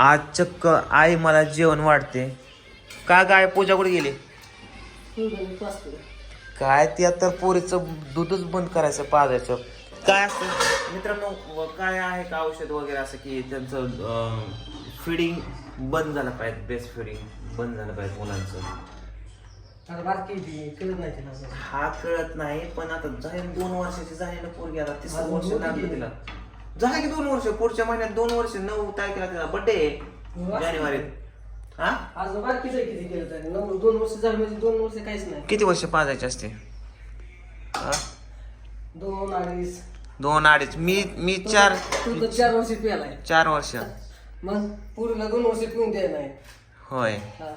आज चक्क आई मला जेवण वाढते. का गाय पूजा कुठे गेली? काय ते आता पोरीचं दूधच बंद करायचं पाजायचं. काय असतं मित्रांनो काय आहे का औषध वगैरे असं की त्यांचं फिडिंग बंद झालं पाहिजे बेस्ट फिडिंग बंद झालं पाहिजे मुलांचं. हा कळत नाही पण आता दोन वर्षाची झाली ना पोरगी आता तिसरं वर्ष लागलं? तिला. झाली की दोन वर्ष पुढच्या महिन्यात दोन वर्ष नऊ तारखेला तिला बर्थडे वा. जानेवारीत. हा? आज बारकीच आहे किती केलं तरी. नऊ दोन वर्ष झाली म्हणजे दोन वर्ष काहीच नाही. किती वर्ष पाजायचे असते? हा? दोन अडीच. दोन अडीच. मी मी चार तू तर चार वर्ष पियालाय. चार वर्ष. मग पुरीला दोन वर्ष पिऊन द्याय नाही होय. हा.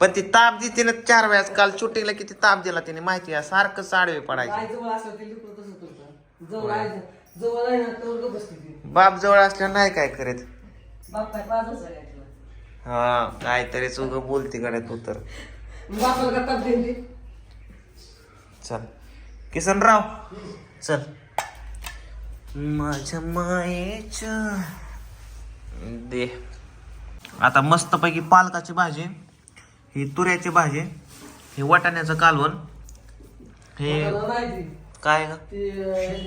पण ती ताप देते ना चार वेळेस. काल शूटिंगला किती ताप दिला तिने? माहिती आहे? सारखं साडवे पडायचे. आई जवळ असं ते लिकून तसं करतं. जवळ आई जवळ आहे ना तेवढं गप्प बसते ती. बाप जवळ असल्या नाही काय करत. बाप काय आहे तिला. हा काहीतरी उग बोलते गड्या तू तर. मग बापाला का ताप देईन ती. चल. किसनराव चल. माझ्या मायेच्या दे. आता मस्तपैकी पालकाची भाजी ही तुऱ्याची भाजी ही वाटाण्याचं कालवण हे मला नाही ती. काय ग? ती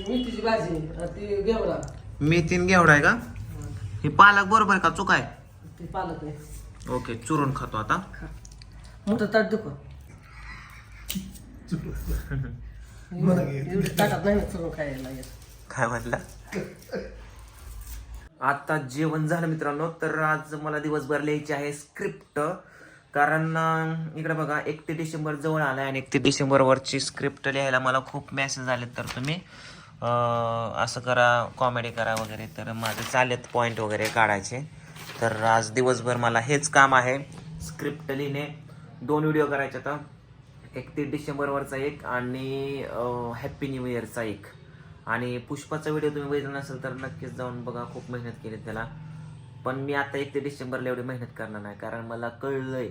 मेथीची भाजी अं, ती घेवडा. मेथीन घेवडा आहे का? ही पालक बरोबर आहे का? चुक आहे? ती पालक आहे. ओके चुरून खातो आता. मोठं ताट दुख एवढी ताटात नाही ना चुरून खायला येत. काय म्हणला? आता जेवण झालं मित्रांनो तर आज मला दिवसभर लिहायची आहे स्क्रिप्ट कारण इकडे बघा एकतीस डिसेंबर जवळ आलाय आणि एकतीस डिसेंबर वरची स्क्रिप्ट लिहायला मला खूप मेसेज आले तर तुम्ही असं करा कॉमेडी करा वगैरे. तर माझे चालेत पॉईंट वगैरे काढायचे. तर आज दिवसभर मला हेच काम आहे स्क्रिप्ट लिहिणे. दोन व्हिडिओ करायचे आता. एकतीस डिसेंबरवरचा एक आणि हॅप्पी न्यू इयरचा एक. आणि पुष्पाचा व्हिडिओ तुम्ही बघितला नसेल तर नक्कीच जाऊन बघा. खूप मेहनत केली त्याला. पण मी आता एक ते डिसेंबरला एवढी मेहनत करणार नाही कारण मला कळलंय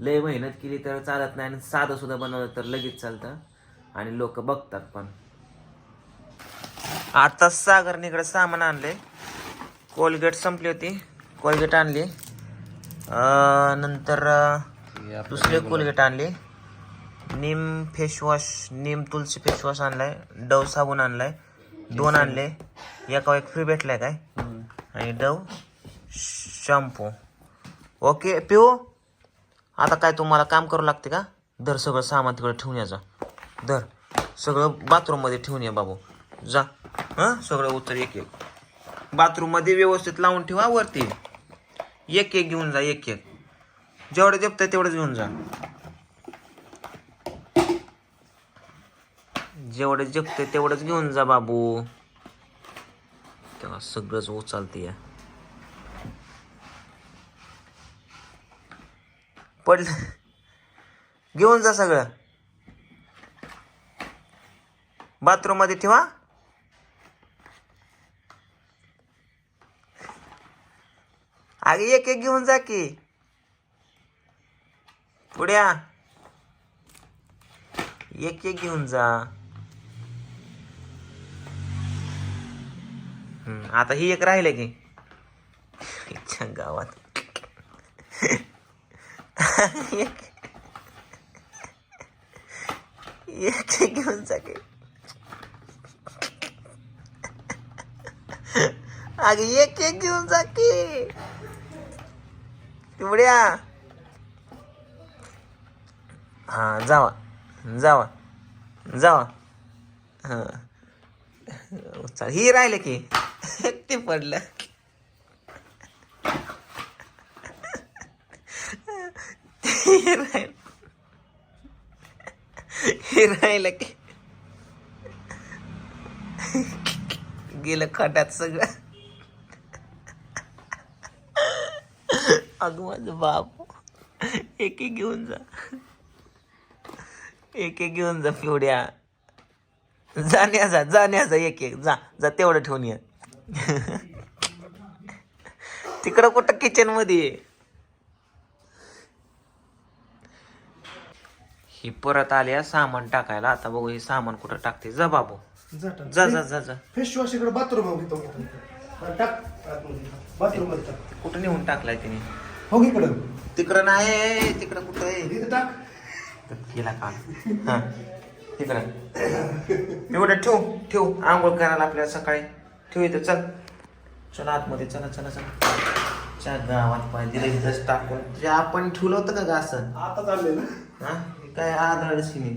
लय मेहनत केली तर चालत नाही आणि साधं सुद्धा बनवलं तर लगेच चालतं आणि लोक बघतात पण. आता सागरनीकडे सामान आणले कोलगेट संपली होती. कोलगेट आणली. नंतर दुसरी कोलगेट आणली. Neem face wash neem tulsi face wash आणलाय. डव साबण आणलाय. दोन आणले. एका एक फ्री भेटलाय काय? आणि डव. शॅम्पू. ओके पिओ आता काय तुम्हाला काम करू लागते का? धर सगळं सामान तिकडे ठेवून जा. धर. सगळं बाथरूममध्ये ठेवून ये बाबू. जा. हां? सगळं उत्तर एक एक. बाथरूममध्ये व्यवस्थित लावून ठेवा वरती. एक एक घेऊन जा एक एक. जेवढं जपतंय तेवढंच घेऊन जा. जेवढं जगते तेवढंच घेऊन जा बाबू. तेव्हा सगळंच उचलते या. पडलं घेऊन जा सगळं. बाथरूममध्ये ठेवा. अगे एक एक घेऊन जा की. पुढ्या एक एक घेऊन जा. हम्म, आता ही एक राहिले की. गावात. एक एक घेऊन जा की. अग एक एक घेऊन जा की. पिवड्या हा जावा. जावा. जावा हा ही राहिलं की. ते पडलं. हे राहिलं की गेलं खटात सगळं. अगं माझं बाप. एक एक घेऊन जा. एक एक घेऊन जा पिवड्या. जाण्या जा जाण्या जा एक एक. जा जा तेवढं ठेवून ये. तिकडं कुठं किचनमध्ये आहे? ही परत आल्या सामान टाकायला. आता बघू हे सामान कुठं टाकते. जा बाबू. जा जा जा. जा फेस वॉश इकडे बाथरूम घेतो टाक. बाथरूम कुठं नेऊन टाकलाय तिने? हो इकडं. तिकडं नाही तिकडं कुठं आहे? टाक. केला का? हा. तिकडं एवढं ठेव ठेव. आंघोळ करायला आपल्याला सकाळी. ठेव इथं चल. चला आतमध्ये चला चला चला. च्या गावात पाहिजे टाकून. जे आपण ठेवलं होतं का ग असं? आता चालले ना हा हे? काय आदळ सिने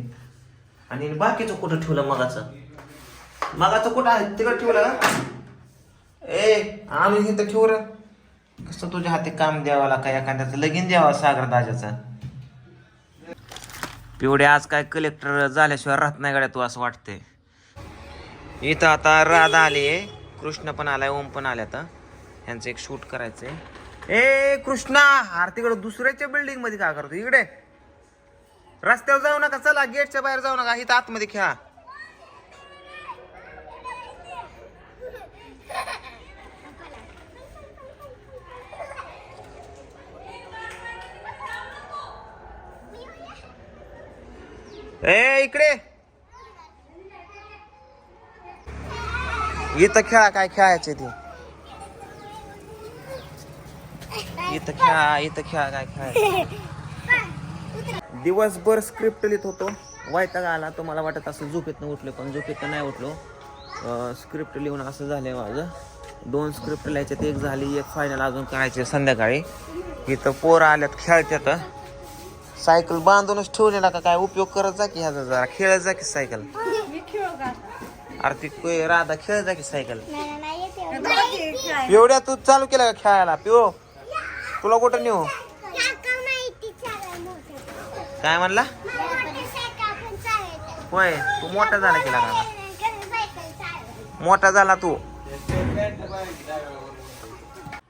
आणि बाकीचं कुठं ठेवलं मगाचं? मगाचं कुठं आहे? तिकडं ठेवलं ए आम्ही इथं ठेवू र. कसं तुझ्या हाती काम द्यावाला काय एखाद्याचं? लगीन द्यावा सागर दाजाचा पिवडे आज काय कलेक्टर झाल्याशिवाय राहत नाही गाड्या तू असं वाटतंय. इथं आता राधा आली आहे. कृष्ण पण आलाय ओम पण आल्या आता ह्यांचं एक शूट करायचंय. ए कृष्णा! आर तिकडे दुसऱ्याच्या बिल्डिंगमध्ये काय करतो? इकडे. रस्त्यावर जाऊ नका चला गेटच्या बाहेर जाऊ नका इथं आतमध्ये खेळा. ए इकडे. इथं खेळा काय खेळायचे ते. इथं खेळा इथं खेळा काय खेळायचं दिवसभर स्क्रिप्ट लिहित होतो. वैताग आला तो मला वाटत असं झोपेतनं उठलो पण झोपेतनं नाही उठलो. स्क्रिप्ट लिहून असं झालंय माझं. दोन स्क्रिप्ट लिहायच्यात एक झाली एक फायनल अजून करायची संध्याकाळी. इथं पोरं आल्यात खेळत्यात. सायकल बांधूनच ठेवलेला का काय उपयोग करत जा की ह्याचा जरा खेळत जा की सायकल. अरे ती कोय- राधा खेळत जा की सायकल. एवढ्या तू चालू केलं का खेळायला? पिओ तुला कुठं नेऊ? काय म्हणला? होय तू मोठा झाला की लागा मोठा झाला तू.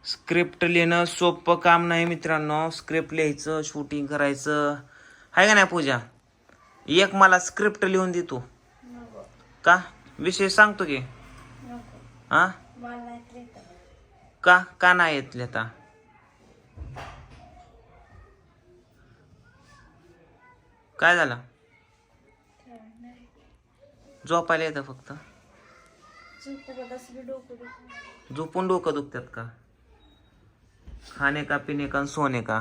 स्क्रिप्ट लिहिणं सोपं काम नाही मित्रांनो. स्क्रिप्ट लिहायचं शूटिंग करायचं. आहे का नाही पूजा? एक मला स्क्रिप्ट लिहून दे तू. का? विषय सांगतो की. हा का? का नाही येत लिहिता काय झालं? झोपायला येतं फक्त. झोपून डोकं दुखतात का? खाणे का पिणे का सोने का?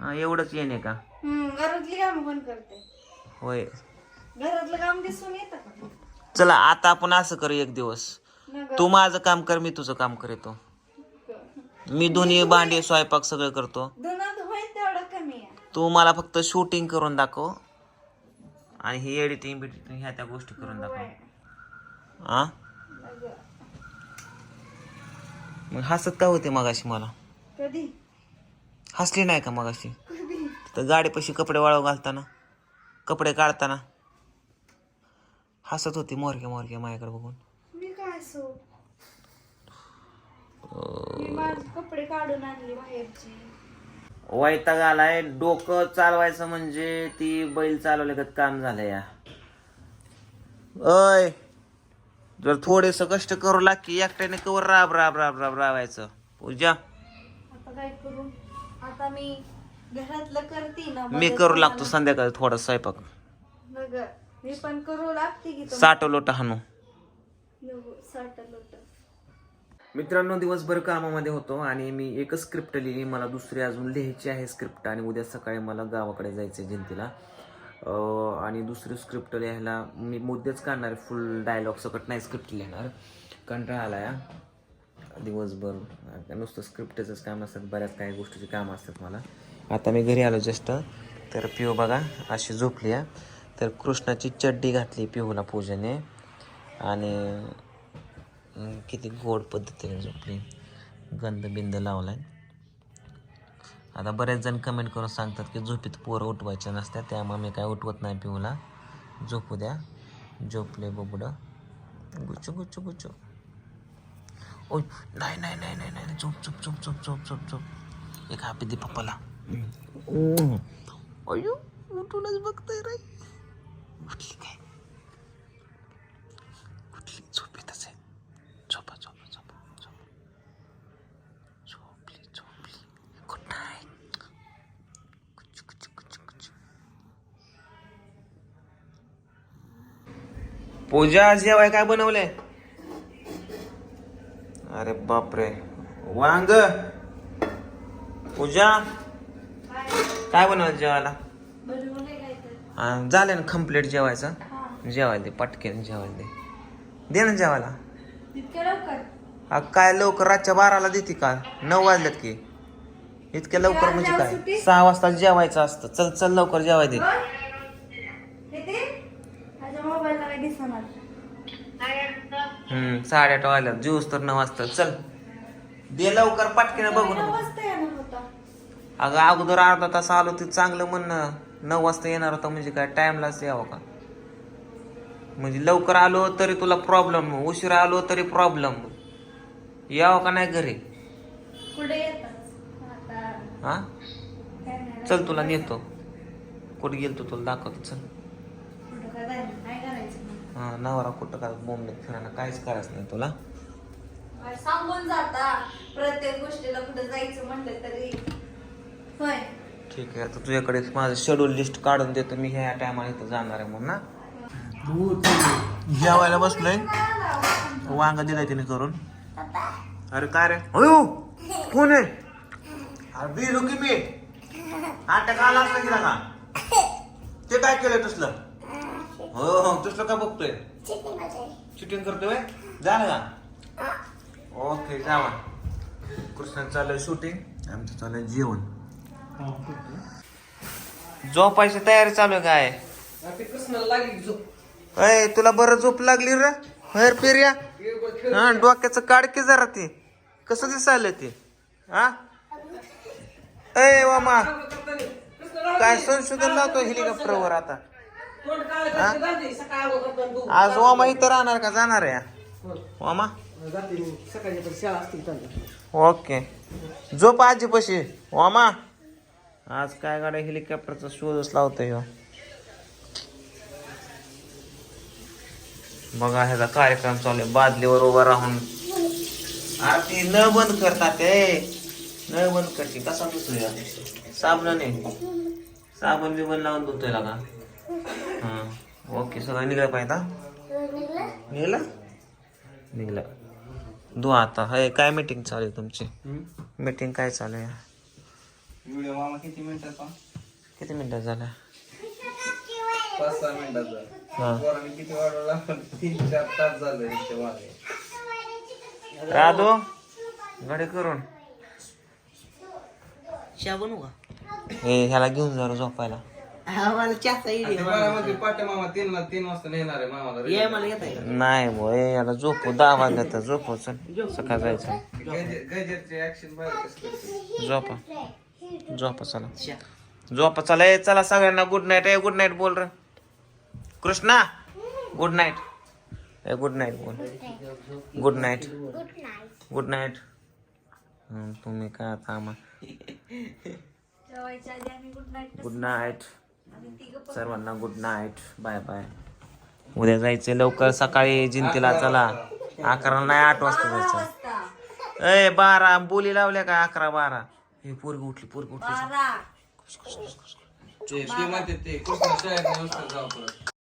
हा, एवढंच येणे का? घरातली काम कोण करते होय. घरातलं काम दिसून येतं का? चला आता आपण असं करू एक दिवस. तू माझं काम कर मी तुझं काम करतो मी दोन्ही भांडी स्वयंपाक सगळं करतो. दुनात होईल तेवढं कमी आहे. तू मला फक्त शूटिंग करून दाखव. आणि ही एडिटिंग बिडिटिंग ह्या त्या गोष्टी करून दाखव. हा मग हसत का होते मगाशी मला? कधी? हसली नाही का मगाशी? तर गाडीपाशी कपडे वाळव घालताना कपडे काढताना. हसत होती मोरक्या मोरक्या माझ्याकडे बघून. मी काय कपडे काढून आणली बाहेरची. वैताग आलाय. डोकं चालवायचं म्हणजे ती बैल चालवल्यागत काम झालं या. अय जर थोडेस कष्ट करू लाग की एकट्याने कवर राब राब राब राब राबायचं. पूजा. आता काय करू? आता मी घरातलं करते ना मी करू लागतो संध्याकाळी थोडा स्वयंपाक. नग मी पण करू लागते की तो साठ लोट हाणू. नको, साठ लोट. मित्रांनो दिवसभर कामामध्ये होतो आणि मी एकच स्क्रिप्ट लिहिली. मला दुसरी अजून लिहायची आहे स्क्रिप्ट आणि उद्या सकाळी मला गावाकडे जायचं आहे जयंतीला आणि दुसरी स्क्रिप्ट लिहायला मी मुद्देच काढणार फुल डायलॉग सकट नाही स्क्रिप्ट लिहिणार. कंटाळा आला या दिवसभर. नुसतं स्क्रिप्टचंच काम असतात. बऱ्याच काही गोष्टीचे कामं असतात मला. आता मी घरी आलो जस्ट तर पिओ बघा अशी झोपली आहे. तर कृष्णाची चड्डी घातली पिऊला पूजेने. आणि किती गोड पद्धतीने झोपली. गंध बिंद लावलाय. आता बरेच जण कमेंट करून सांगतात की झोपीत पोरं उठवायच्या नसत्या त्यामुळे मी काय उठवत नाही पिऊला. झोपू द्या. झोपले बबडं. गुच्चू गुच्चू गुच्चू ओय नाही नाही नाही नाही नाही. झोप झोप झोप झोप झोप झोप झोप. एक हापी दे पप्पाला. अयो उठूनच बघतोय रे. उठली काय उठली झोपेतच आहे झोपा झोपा झोपा झोपा झोपली झोपली गुड नाईट कुचू कुचू कुचू कुचू पूजा आज जेवाय काय बनवलंय? अरे बापरे. वांग. पूजा? काय बनवायचं जेवायला? झालं ना कंप्लीट जेवायचं. जेवायला दे पटकेन जेवायला दे. दे ना जेवायला. काय लवकर? रातच्या बाराला देते का नऊ वाजल्यात की. इतक्या लवकर म्हणजे काय? सहा वाजता जेवायचं असतं. चल चल लवकर जेवाय दे येते माझ्या मोबाईलला काही दिसणार हम्म साडेआठ वाजल्यात ज्यूस तर नऊ वाजता. चल. दे लवकर पटकेन बघू नऊ ना वाजता येणार होता. अगं अगोदर अर्धा तास आलो ते चांगलं म्हणणं. नऊ वाजता येणार होता म्हणजे काय? टाइमलाच यावं का? म्हणजे लवकर आलो तरी तुला प्रॉब्लेम उशिरा आलो तरी प्रॉब्लेम यावं का नाही घरी? हा? चल तुला नेतो. कुठे गेलतो तुला दाखवतो. चल कुठं काय जायचं काय करायचं मग? हा नवरा कुठं काय बोंबले फिरायला? काहीच करायचं नाही तुला. काय सांगून जाता प्रत्येक गोष्टीला कुठं जायचं म्हणलं तरी. होय. ठीक आहे आता तुझ्याकडे माझं शेड्यूल लिस्ट काढून देतो मी ह्या टायमाला इथं जाणार आहे म्हणून ना जेवायला बसलोय. वांग दिलाय तिने करून. अरे काय रे? अयो! कोण आहे? अरे बिलो की मी. अटॅक आला असता की का ते काय केलं तसलं? हो हो तसलं का बघतोय. चिटिंग करतोय झालं का ओके जावा कृष्ण चाललंय शूटिंग आमचं चाललंय जेवण. झोपायची तयारी चालू आहे काय? अय तुला बरं झोप लागली रे? हर पेर्या? खेळ खेळ हा डोक्याचं काढ की जरा ते. कसं दिसायलं ते? हा? अय वामा. काय संशोधन लावतो हेलिकॉप्टरवर आता? आज वामा इथं राहणार का? जाणार आहे वामा जाते मी. सकाळी पण शाळा असतील त्यांना ओके. झोप आजी पशी. वामा आज काय गाड्या हेलिकॉप्टरचा शोधच लावतोय ह्यो बघा ह्याचा कार्यक्रम चालू आहे. बादलीवर उभा राहून. अरे ती न बंद करतात ते. न बंद करते. कसा धुतोय साबणाने. साबण बिबन लावून धुतोय हा ओके सगळं निघलं पाहिजे आता निघलं? निघलं. दो आता हे काय मीटिंग चालू आहे तुमची? मीटिंग काय चालू आहे? व्हिडिओ मामा किती मिनिटाचा किती मिनिटं झाल्या पाच सहा हा. पोराने किती वाढवला? तीन चार तास झाले राधो गाडी करून. चहा बनवू का? हे ह्याला घेऊन जा झोपायला. आम्हाला चहाचा आणि ते मला म्हणते पाट्या मामा तीन ला तीन वाजता नेणार आहे मामाला ये मला येता नाही भो हे याला झोपू दहा वाजता झोपू चल. सकाळ जायचं. गजरचे ऍक्शन बाहेर कसं करते. झोपा. झोपा चला. झोपा चला. ए चला सगळ्यांना गुड नाईट ए गुड नाईट बोल रे. कृष्णा गुड नाईट ए गुड नाईट बोल. गुड नाईट गुड नाईट तुम्ही काय आता आम्हा जेवायच्या आधी आम्ही गुड नाईट गुड सर्वांना गुड नाईट बाय बाय उद्या जायचे लवकर सकाळी जिंतीला चला. अकरा नाही आठ वाजता जायचं. ए बारा बोली लावल्या काय अकरा बारा? हे पोरगी उठली पोरगी उठली. बारा. ते म्हणते कृष्ण